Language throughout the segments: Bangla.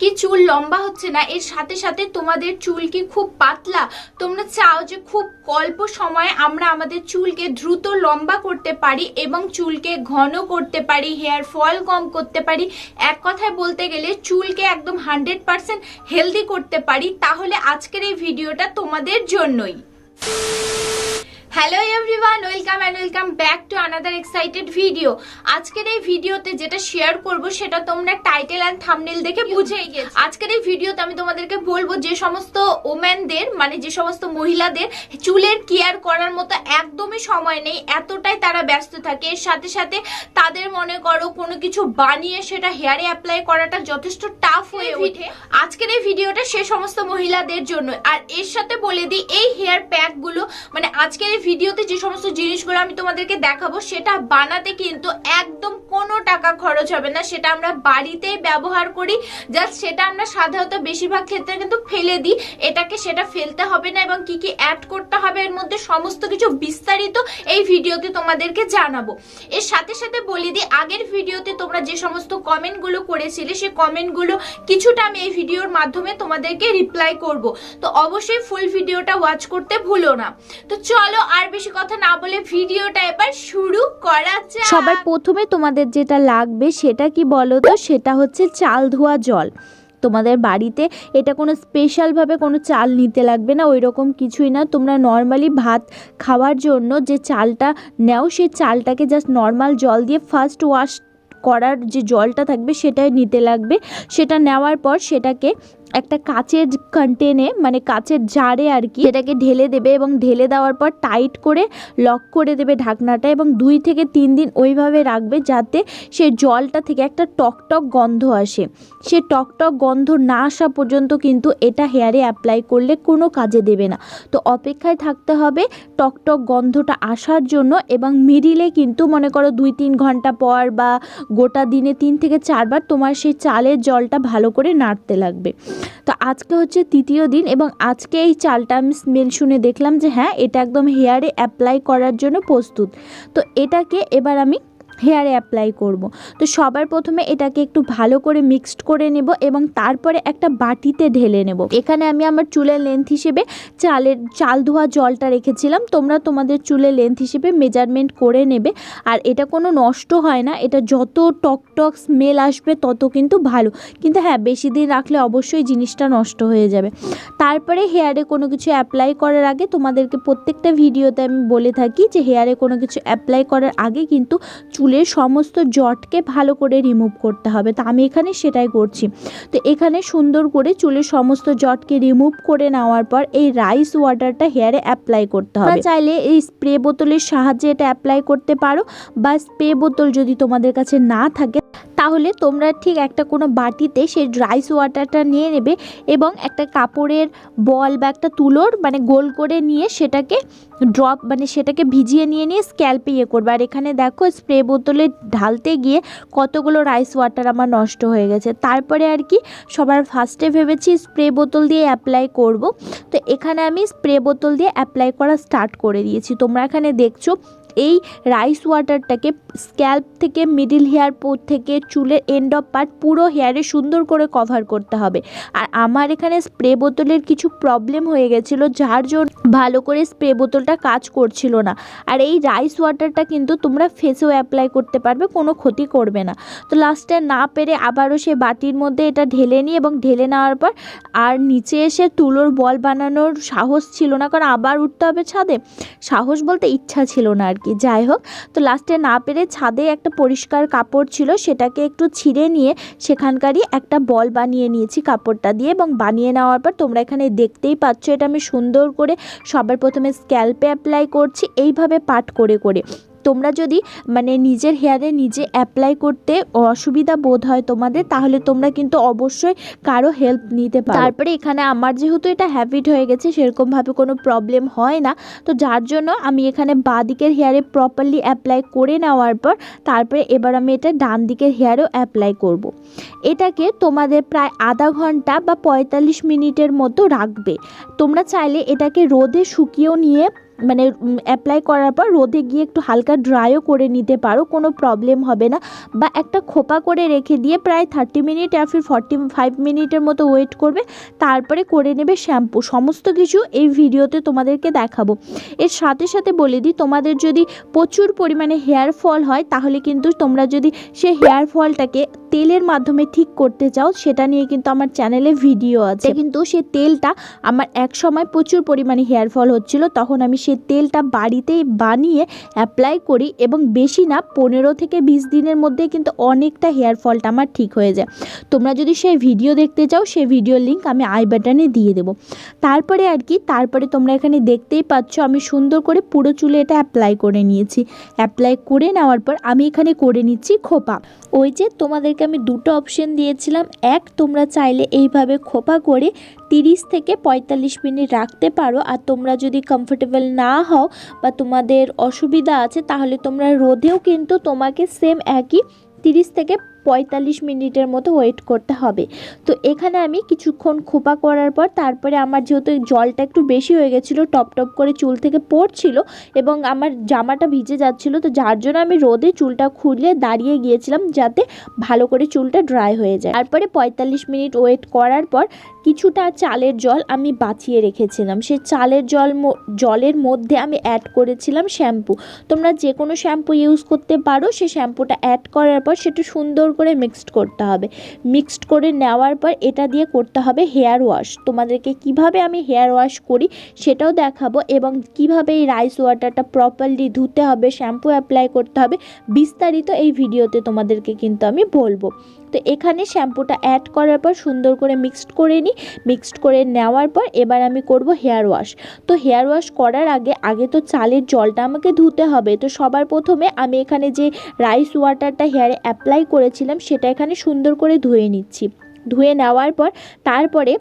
কি চুল লম্বা হচ্ছে না? এর সাথে সাথে তোমাদের চুল কি খুব পাতলা? তোমরা চাও যে খুব অল্প সময়ে আমরা আমাদের চুলকে দ্রুত লম্বা করতে পারি এবং চুলকে ঘন করতে পারি, হেয়ার ফল কম করতে পারি। এক কথায় বলতে গেলে চুলকে একদম হান্ড্রেড পার্সেন্ট হেলদি করতে পারি। তাহলে আজকের এই ভিডিওটা তোমাদের জন্যই। Hello everyone, welcome and welcome back another excited video আজকের এই ভিডিওতে যেটা শেয়ার করব সেটা তোমরা টাইটেল অ্যান্ড থাম্বনেল দেখে বুঝেই গেছো। আজকের এই ভিডিওতে আমি তোমাদেরকে বলব যে সমস্ত ওম্যানদের মানে যে সমস্ত মহিলাদের চুলের কেয়ার করার মতো একদমই সময় নেই এতটাই তারা ব্যস্ত থাকে। এর সাথে সাথে তাদের মনে করো কোনো কিছু বানিয়ে সেটা হেয়ারে অ্যাপ্লাই করাটা যথেষ্ট টাফ হয়ে ওঠে। আজকের এই ভিডিওটা সে সমস্ত মহিলাদের জন্য। আর এর সাথে বলে দিই এই হেয়ার প্যাকগুলো মানে আজকের এই ভিডিওতে যে সমস্ত জিনিসগুলো আমি তোমাদেরকে দেখাবো সেটা বানাতে কিন্তু একদম কোনো টাকা খরচ হবে না। সেটা আমরা বাড়িতেই ব্যবহার করি। জাস্ট সেটা আমরা সাধারণত বেশিরভাগ ক্ষেত্রে কিন্তু ফেলে দিই। এটাকে সেটা ফেলতে হবে না এবং কি কি অ্যাড করতে হবে এর মধ্যে সমস্ত কিছু বিস্তারিত এই ভিডিওতে তোমাদেরকে জানাব। এর সাথে সাথে বলি দিই, আগের ভিডিওতে তোমরা যে সমস্ত কমেন্টগুলো করেছিলে সেই কমেন্টগুলো কিছুটা আমি এই ভিডিওর মাধ্যমে তোমাদেরকে রিপ্লাই করব। তো অবশ্যই ফুল ভিডিওটা ওয়াচ করতে ভুলো না। তো চলো আর বেশি কথা না বলে ভিডিওটা এবার শুরু করা যাক। সবার প্রথমে তোমাদের যেটা লাগবে সেটা কি বলো তো? সেটা হচ্ছে চাল ধোয়া জল। তোমাদের বাড়িতে এটা কোনো স্পেশালভাবে কোনো চাল নিতে লাগবে না ওই রকম কিছুই না। তোমরা নর্মালি ভাত খাওয়ার জন্য যে চালটা নাও, সেই চালটাকে জাস্ট নর্মাল জল দিয়ে ফার্স্ট ওয়াশ করার যে জলটা থাকবে সেটাই নিতে লাগবে। সেটা নেওয়ার পর সেটাকে একটা কাচের কন্টেনে মানে কাচের জারে আর কি এটাকে ঢেলে দেবে এবং ঢেলে দেওয়ার পর টাইট করে লক করে দেবে ঢাকনাটা এবং দুই থেকে তিন দিন ওইভাবে রাখবে যাতে সে জলটা থেকে একটা টকটক গন্ধ আসে। সে টকটক গন্ধ না আসা পর্যন্ত কিন্তু এটা হেয়ারে অ্যাপ্লাই করলে কোনো কাজে দেবে না। তো অপেক্ষায় থাকতে হবে টকটক গন্ধটা আসার জন্য এবং মিডিলে কিন্তু মনে করো দুই তিন ঘণ্টা পর বা গোটা দিনে তিন থেকে চারবার তোমার সেই চালের জলটা ভালো করে নাড়তে লাগবে। তো আজকে হচ্ছে তৃতীয় দিন এবং আজকে এই চালটা আমি স্মেল শুনে দেখলাম যে হ্যাঁ এটা একদম হেয়ারে অ্যাপ্লাই করার জন্য প্রস্তুত। তো এটাকে এবার আমি হেয়ারে অ্যাপ্লাই করব। তো সবার প্রথমে এটাকে একটু ভালো করে মিক্সড করে নেব এবং তারপরে একটা বাটিতে ঢেলে নেব। এখানে আমি আমার চুলের লেন্থ হিসেবে চালের, চাল ধোয়া জলটা রেখেছিলাম। তোমরা তোমাদের চুলের লেন্থ হিসেবে মেজারমেন্ট করে নেবে। আর এটা কোনো নষ্ট হয় না, এটা যত টক টক স্মেল আসবে তত কিন্তু ভালো। কিন্তু হ্যাঁ বেশি দিন রাখলে অবশ্যই জিনিসটা নষ্ট হয়ে যাবে। তারপরে হেয়ারে কোনো কিছু অ্যাপ্লাই করার আগে তোমাদেরকে প্রত্যেকটা ভিডিওতে আমি বলে থাকি যে হেয়ারে কোনো কিছু অ্যাপ্লাই করার আগে কিন্তু চুলের সমস্ত জটকে ভালো করে রিমুভ করতে হবে। তো আমি এখানে সেটাই করছি। তো এখানে সুন্দর করে চুলের সমস্ত জটকে রিমুভ করে নেওয়ার পর এই রাইস ওয়াটারটা হেয়ারে অ্যাপ্লাই করতে হবে। চাইলে এই স্প্রে বোতলের সাহায্যে এটা অ্যাপ্লাই করতে পারো বা স্প্রে বোতল যদি তোমাদের কাছে না থাকে তাহলে তোমরা ঠিক একটা কোনো বাটিতে সেই রাইস ওয়াটারটা নিয়ে নেবে এবং একটা কাপড়ের বল বা একটা তুলোর মানে গোল করে নিয়ে সেটাকে ড্রপ মানে সেটাকে ভিজিয়ে নিয়ে নিয়ে স্ক্যাল্পে ইয়ে করবে। আর এখানে দেখো স্প্রে বোতলে ঢালতে গিয়ে কতগুলো রাইস ওয়াটার আমার নষ্ট হয়ে গেছে। তারপরে আর কি সবার ফার্স্টে ভেবেছি স্প্রে বোতল দিয়ে অ্যাপ্লাই করব। তো এখানে আমি স্প্রে বোতল দিয়ে অ্যাপ্লাই করা স্টার্ট করে দিয়েছি। তোমরা এখানে দেখছ এই রাইস ওয়াটারটাকে স্ক্যাল্প থেকে মিডিল হেয়ার পোর্ট থেকে চুলের এন্ড অফ পার্ট পুরো হেয়ারে সুন্দর করে কভার করতে হবে। আর আমার এখানে স্প্রে বোতলের কিছু প্রবলেম হয়ে গেছিল, যার জন্য ভালো করে স্প্রে বোতলটা কাজ করছিল না। আর এই রাইস ওয়াটারটা কিন্তু তোমরা ফেসেও অ্যাপ্লাই করতে পারবে, কোনো ক্ষতি করবে না। তো লাস্টে না পেরে আবারও সে বাটির মধ্যে এটা ঢেলে নিই এবং ঢেলে নেওয়ার পর আর নিচে এসে তুলোর বল বানানোর সাহস ছিল না, কারণ আবার উঠতে হবে ছাদে। সাহস বলতে ইচ্ছা ছিল না আর কি। যাই হোক। তো লাস্টে না পেরে ছাদে একটা পরিষ্কার কাপড় ছিল, সেটাকে একটু ছিঁড়ে নিয়ে সেখানকারই একটা বল বানিয়ে নিয়েছি কাপড়টা দিয়ে এবং বানিয়ে নেওয়ার পর তোমরা এখানে দেখতেই পাচ্ছ, এটা আমি সুন্দর করে সবার প্রথমে স্ক্যাল্পে অ্যাপ্লাই করছি, এইভাবে পাট করে করে। তোমরা যদি মানে নিজের হেয়ারে নিজে অ্যাপ্লাই করতে অসুবিধা বোধ হয় তোমাদের, তাহলে তোমরা কিন্তু অবশ্যই কারও হেল্প নিতে পারো। তারপরে এখানে আমার যেহেতু এটা হ্যাবিট হয়ে গেছে, সেরকমভাবে কোনো প্রবলেম হয় না। তো যার জন্য আমি এখানে বাঁ দিকের হেয়ারে প্রপারলি অ্যাপ্লাই করে নেওয়ার পর, তারপরে এবার আমি এটা ডান দিকের হেয়ারেও অ্যাপ্লাই করব। এটাকে তোমাদের প্রায় আধা ঘণ্টা বা পঁয়তাল্লিশ মিনিটের মতো রাখবে। তোমরা চাইলে এটাকে রোদে শুকিয়েও নিয়ে মানে অ্যাপ্লাই করার পর রোদে গিয়ে একটু হালকা ড্রাইও করে নিতে পারো, কোনো প্রবলেম হবে না। বা একটা খোপা করে রেখে দিয়ে প্রায় থার্টি মিনিট আর ফির ফর্টি ফাইভ মিনিটের মতো ওয়েট করবে, তারপরে করে নেবে শ্যাম্পু সমস্ত কিছু এই ভিডিওতে তোমাদেরকে দেখাবো। এর সাথে সাথে বলে দিই, তোমাদের যদি প্রচুর পরিমাণে হেয়ার ফল হয়, তাহলে কিন্তু তোমরা যদি সে হেয়ার ফলটাকে তেলের মাধ্যমে ঠিক করতে চাও, সেটা নিয়ে কিন্তু আমার চ্যানেলে ভিডিও আছে। কিন্তু সে তেলটা আমার এক সময় প্রচুর পরিমাণে হেয়ার ফল হচ্ছিল, তখন আমি সে তেলটা বাড়িতেই বানিয়ে অ্যাপ্লাই করি এবং বেশি না, পনেরো থেকে বিশ দিনের মধ্যে কিন্তু অনেকটা হেয়ার ফলটা আমার ঠিক হয়ে যায়। তোমরা যদি সেই ভিডিও দেখতে চাও, সেই ভিডিওর লিঙ্ক আমি আই বাটনে দিয়ে দেবো। তারপরে আর কি, তারপরে তোমরা এখানে দেখতেই পাচ্ছ, আমি সুন্দর করে পুরো চুলে এটা অ্যাপ্লাই করে নিয়েছি। অ্যাপ্লাই করে নেওয়ার পর আমি এখানে করে নিচ্ছি খোপা। ওই যে তোমাদেরকে আমি দুটো অপশন দিয়েছিলাম। এক, তোমরা চাইলে এইভাবে খোপা করে তিরিশ থেকে পঁয়তাল্লিশ মিনিট রাখতে পারো। আর তোমরা যদি কমফোর্টেবল না হও বা তোমাদের অসুবিধা আছে, তাহলে তোমরা রোদেও কিন্তু তোমাকে সেম একই তিরিশ থেকে পঁয়তাল্লিশ মিনিটের মতো ওয়েট করতে হবে। তো এখানে আমি কিছুক্ষণ খোপা করার পর তারপরে আমার যেহেতু জলটা একটু বেশি হয়ে গেছিল, টপ টপ করে চুল থেকে পড়ছিল এবং আমার জামাটা ভিজে যাচ্ছিল, তো যার জন্য আমি রোদে চুলটা খুলে দাঁড়িয়ে গিয়েছিলাম যাতে ভালো করে চুলটা ড্রাই হয়ে যায়। তারপরে পঁয়তাল্লিশ মিনিট ওয়েট করার পর কিছুটা চালের জল আমি বাঁচিয়ে রেখেছিলাম। সে চালের জল জলের মধ্যে আমি অ্যাড করেছিলাম শ্যাম্পু তোমরা যে কোনো শ্যাম্পু ইউজ করতে পারো, সে শ্যাম্পুটা অ্যাড করার পর সেটা সুন্দর করে মিক্সড করতে হবে। মিক্সড করে নেওয়ার পর এটা দিয়ে করতে হবে হেয়ার ওয়াশ তোমাদেরকে কীভাবে আমি হেয়ার ওয়াশ করি সেটাও দেখাবো এবং কীভাবে এই রাইস ওয়াটারটা প্রপারলি ধুতে হবে শ্যাম্পু অ্যাপ্লাই করতে হবে, বিস্তারিত এই ভিডিওতে তোমাদেরকে কিন্তু আমি বলব। তো এখানে শ্যাম্পুটা অ্যাড করার পর সুন্দর করে মিক্সড করে নিই। মিক্সড করে নেওয়ার পর এবার আমি করব হেয়ার ওয়াশ তো হেয়ার ওয়াশ করার আগে আগে তো চালের জলটা আমাকে ধুতে হবে। তো সবার প্রথমে আমি এখানে যে রাইস ওয়াটারটা হেয়ারে অ্যাপ্লাই করেছিলাম, সেটা এখানে সুন্দর করে ধুয়ে নিচ্ছি। ধুয়ে নেওয়ার পর তারপরে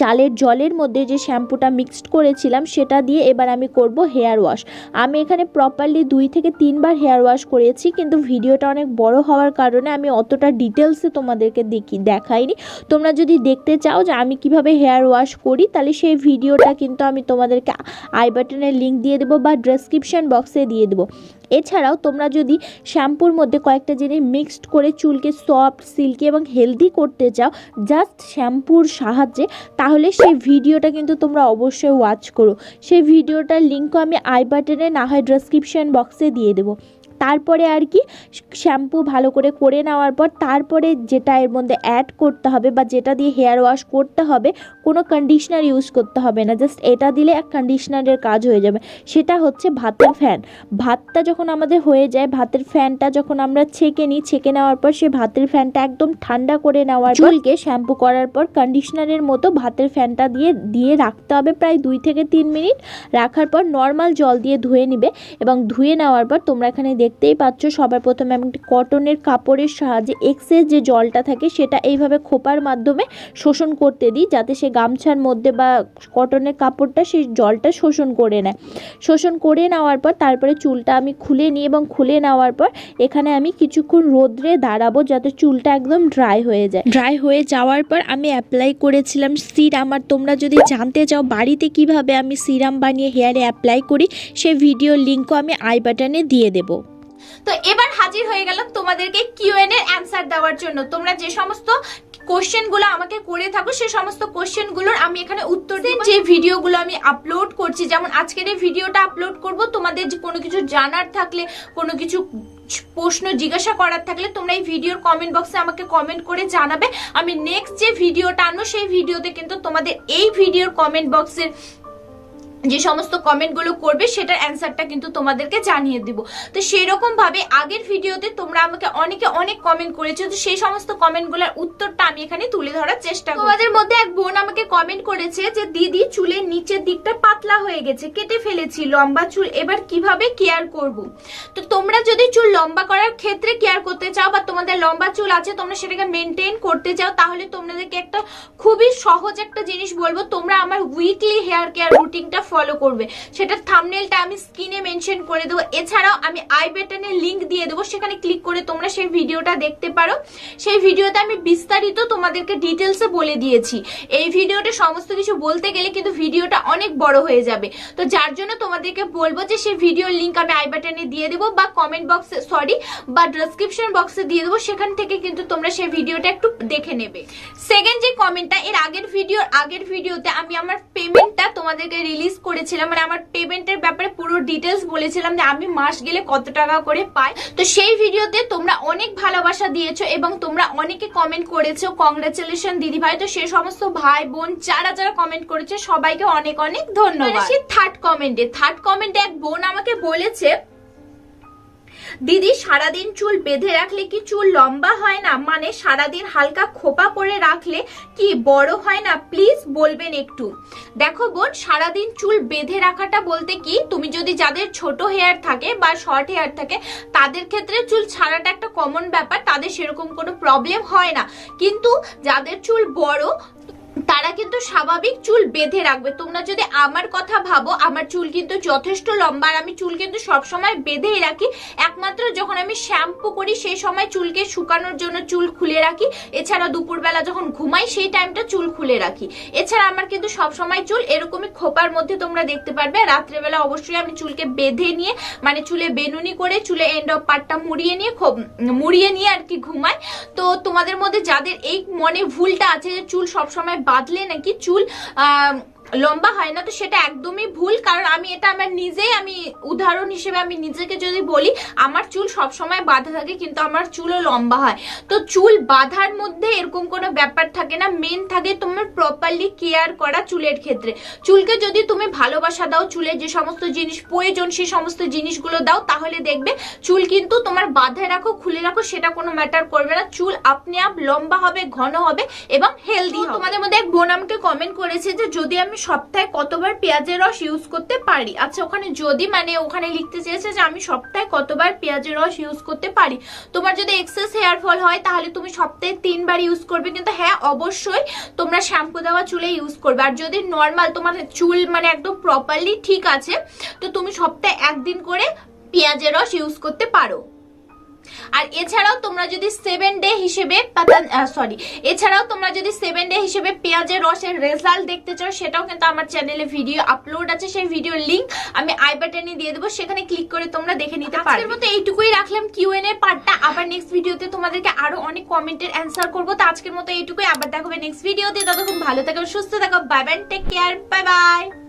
চালের জলের মধ্যে যে শ্যাম্পুটা মিক্সড করেছিলাম, সেটা দিয়ে এবার আমি করব হেয়ার ওয়াশ আমি এখানে প্রপারলি দুই থেকে তিনবার হেয়ার ওয়াশ করেছি, কিন্তু ভিডিওটা অনেক বড় হওয়ার কারণে আমি অতটা ডিটেলসে তোমাদেরকে দেখি দেখাইনি। তোমরা যদি দেখতে চাও যে আমি কীভাবে হেয়ার ওয়াশ করি, তাহলে সেই ভিডিওটা কিন্তু আমি তোমাদেরকে আই বাটনের লিঙ্ক দিয়ে দেবো বা ডেসক্রিপশন বক্সে দিয়ে দেবো। এছাড়াও তোমরা যদি শ্যাম্পুর মধ্যে কয়েকটা জিনিস মিক্সড করে চুলকে সফট সিল্কি এবং হেলদি করতে চাও জাস্ট শ্যাম্পুর সাহায্যে, তাহলে সেই ভিডিওটা কিন্তু তোমরা অবশ্যই ওয়াচ করো। সেই ভিডিওটার লিঙ্কও আমি আই বাটনে না হয় ডেসক্রিপশন বক্সে দিয়ে দেবো। তারপরে আর কি শ্যাম্পু ভালো করে করে নেওয়ার পর তারপরে যেটা এর মধ্যে অ্যাড করতে হবে বা যেটা দিয়ে হেয়ার ওয়াশ করতে হবে কোনো কন্ডিশনার ইউজ করতে হবে না। জাস্ট এটা দিলে এক কন্ডিশনারের কাজ হয়ে যাবে। সেটা হচ্ছে ভাতের ফ্যান ভাতটা যখন আমাদের হয়ে যায় ভাতের ফ্যানটা যখন আমরা ছেঁকে নিই ছেঁকে নেওয়ার পর সে ভাতের ফ্যানটা একদম ঠান্ডা করে নেওয়ার চুলকে শ্যাম্পু করার পর কন্ডিশনারের মতো ভাতের ফ্যানটা দিয়ে দিয়ে রাখতে হবে প্রায় দুই থেকে তিন মিনিট। রাখার পর নর্মাল জল দিয়ে ধুয়ে নিবে এবং ধুয়ে নেওয়ার পর তোমরা এখানে দেখতেই পাচ্ছ, সবার প্রথমে আমি একটি কটনের কাপড়ের সাহায্যে এক্সেস যে জলটা থাকে সেটা এইভাবে খোপার মাধ্যমে শোষণ করতে দিই, যাতে সে গামছার মধ্যে বা কটনের কাপড়টা সেই জলটা শোষণ করে নেয়। শোষণ করে নেওয়ার পর তারপরে চুলটা আমি খুলে নিই এবং খুলে নেওয়ার পর এখানে আমি কিছুক্ষণ রোদ্রে দাঁড়াবো যাতে চুলটা একদম ড্রাই হয়ে যায়। ড্রাই হয়ে যাওয়ার পর আমি অ্যাপ্লাই করেছিলাম সিরাম আর তোমরা যদি জানতে চাও বাড়িতে কীভাবে আমি সিরাম বানিয়ে হেয়ারে অ্যাপ্লাই করি সেই ভিডিও লিঙ্কও আমি আই বাটনে দিয়ে দেবো। তো এবার হাজির হয়ে গেলাম তোমাদেরকে কিউএন এর অ্যান্সার দেওয়ার জন্য। তোমরা যে সমস্ত কোশ্চেনগুলো আমাকে করে থাকো সে সমস্ত কোশ্চেনগুলোর আমি এখানে উত্তর দিই যে ভিডিওগুলো আমি আপলোড করছি যেমন আজকের এই ভিডিওটা আপলোড করব তোমাদের যে কোনো কিছু জানার থাকলে কোনো কিছু প্রশ্ন জিজ্ঞাসা করার থাকলে তোমরা এই ভিডিওর কমেন্ট বক্সে আমাকে কমেন্ট করে জানাবে। আমি নেক্সট যে ভিডিওটা আনব সেই ভিডিওতে কিন্তু তোমাদের এই ভিডিওর কমেন্ট বক্সের যে সমস্ত কমেন্টগুলো করবে, সেটার অ্যান্সারটা কিন্তু তোমাদেরকে জানিয়ে দিব। তো সেই ভাবে আগের ভিডিওতে তোমরা আমাকে অনেকে অনেক কমেন্ট করেছ, তো সেই সমস্ত কমেন্টগুলোর উত্তরটা আমি এখানে তুলে ধরার চেষ্টা তোমাদের মধ্যে এক বোন আমাকে কমেন্ট করেছে যে, দিদি, চুলের নিচের দিকটা পাতলা হয়ে গেছে, কেটে ফেলেছি, লম্বা চুল, এবার কীভাবে কেয়ার করব? তো তোমরা যদি চুল লম্বা করার ক্ষেত্রে কেয়ার করতে চাও বা তোমাদের লম্বা চুল আছে, তোমরা সেটাকে মেনটেন করতে চাও, তাহলে তোমাদেরকে একটা খুবই সহজ একটা জিনিস বলব, তোমরা আমার উইকলি হেয়ার কেয়ার রুটিনটা ফলো করবে। সেটা থামনেলটা আমি স্ক্রিনে মেনশন করে দেবো। এছাড়াও আমি আই বাটনে লিঙ্ক দিয়ে দেবো। সেখানে ক্লিক করে তোমরা সেই ভিডিওটা দেখতে পারো। সেই ভিডিওতে আমি বিস্তারিত তোমাদেরকে ডিটেলসে বলে দিয়েছি। এই ভিডিওটা সমস্ত কিছু বলতে গেলে কিন্তু ভিডিওটা অনেক বড় হয়ে যাবে। তো যার জন্য তোমাদেরকে বলব যে সেই ভিডিওর লিঙ্ক আমি আই বাটনে দিয়ে দেবো বা কমেন্ট বক্সে সরি বা ডেসক্রিপশন বক্সে দিয়ে দেবো। সেখান থেকে কিন্তু তোমরা সেই ভিডিওটা একটু দেখে নেবে। সেকেন্ড যে কমেন্টটা এর আগের ভিডিওর আগের ভিডিওতে আমি আমার পেমেন্টটা তোমাদেরকে রিলিজ করেছিলাম মানে আমার পেমেন্টের ব্যাপারে পুরো ডিটেলস বলেছিলাম যে আমি মাস গেলে কত টাকা করে পাই। তো সেই ভিডিওতে তোমরা অনেক ভালোবাসা দিয়েছ এবং তোমরা অনেকে কমেন্ট করেছ কংগ্রাচুলেশন দিদি ভাই তো সে সমস্ত ভাই, বোন যারা যারা কমেন্ট করেছে, সবাইকে অনেক অনেক ধন্যবাদ। থার্ড কমেন্টে থার্ড কমেন্টে এক বোন আমাকে বলেছে দিদি সারাদিন চুল বেঁধে রাখলে কি চুল লম্বা হয় না? মানে সারাদিন হালকা খোপা করে রাখলে কি বড় হয় না? প্লিজ বলবেন একটু। দেখো বোন, সারাদিন চুল বেঁধে রাখাটা বলতে কি, তুমি যদি যাদের ছোট হেয়ার থাকে বা শর্ট হেয়ার থাকে, তাদের ক্ষেত্রে চুল ছাড়াটা একটা কমন ব্যাপার, তাদের সেরকম কোনো প্রবলেম হয় না। কিন্তু যাদের চুল বড় তারা কিন্তু স্বাভাবিক চুল বেঁধে রাখবে। তোমরা যদি আমার কথা ভাবো, আমার চুল কিন্তু যথেষ্ট লম্বা আর আমি চুল কিন্তু সবসময় বেঁধেই রাখি। একমাত্র যখন আমি শ্যাম্পু করি, সেই সময় চুলকে শুকানোর জন্য চুল খুলে রাখি। এছাড়া দুপুরবেলা যখন ঘুমাই, সেই টাইমটা চুল খুলে রাখি। এছাড়া আমার কিন্তু সবসময় চুল এরকমই খোপার মধ্যে তোমরা দেখতে পারবে। রাত্রেবেলা অবশ্যই আমি চুলকে বেঁধে নিয়ে মানে চুলে বেনুনি করে, চুলে এন্ড অফ পার্টটা মুড়িয়ে নিয়ে, খোপ- মুড়িয়ে নিয়ে আর কি ঘুমাই। তো তোমাদের মধ্যে যাদের এই মনে ভুলটা আছে যে চুল সবসময় दले ना कि चूल লম্বা হয় না তো সেটা একদমই ভুল কারণ আমি এটা আমার নিজেই আমি উদাহরণ হিসেবে আমি নিজেকে যদি বলি আমার চুল সব সময় বাঁধা থাকে কিন্তু আমার চুলও লম্বা হয়। তো চুল বাঁধার মধ্যে এরকম কোনো ব্যাপার থাকে না মেন থাকে তোমার প্রপারলি কেয়ার করা চুলের ক্ষেত্রে। চুলকে যদি তুমি ভালোবাসা দাও চুলের যে সমস্ত জিনিস প্রয়োজন সেই সমস্ত জিনিসগুলো দাও তাহলে দেখবে চুল কিন্তু তোমার বাঁধায় রাখো খুলে রাখো সেটা কোনো ম্যাটার করবে না। চুল আপনি আপ লম্বা হবে ঘন হবে এবং হেলদি তোমাদের মধ্যে এক বোন আমাকে কমেন্ট করেছে যে যদি আমি সপ্তাহে কতবার পেঁয়াজের রস ইউজ করতে পারি? আচ্ছা ওখানে যদি মানে ওখানে লিখতে চেয়েছে যে আমি সপ্তাহে কতবার পেঁয়াজের রস ইউজ করতে পারি? তোমার যদি এক্সেস হেয়ার ফল হয়, তাহলে তুমি সপ্তাহে তিনবার ইউজ করবে। কিন্তু হ্যাঁ অবশ্যই তোমরা শ্যাম্পু দেওয়া চুলে ইউজ করবে। আর যদি নর্মাল তোমার চুল মানে একদম প্রপারলি ঠিক আছে, তো তুমি সপ্তাহে একদিন করে পেঁয়াজের রস ইউজ করতে পারো। আর এছাড়াও তোমরা যদি সেভেন ডে হিসেবে সরি এছাড়াও তোমরা যদি সেভেন ডে হিসেবে পেঁয়াজের রসের রেজাল্ট দেখতে চাও সেটাও কিন্তু আমার চ্যানেলে ভিডিও আপলোড আছে। সেই ভিডিও লিংক আমি আই বাটনে দিয়ে দেবো সেখানে ক্লিক করে তোমরা দেখে নিতে আজকের মতো এইটুকুই রাখলাম কিউএন এর পার্টটা আবার নেক্সট ভিডিওতে তোমাদেরকে আরও অনেক কমেন্টের অ্যান্সার করব। তো আজকের মতো এইটুকুই। আবার দেখাবে নেক্সট ভিডিওতে ততক্ষণ ভালো থাকো সুস্থ থাকো। Bye bye take care bye bye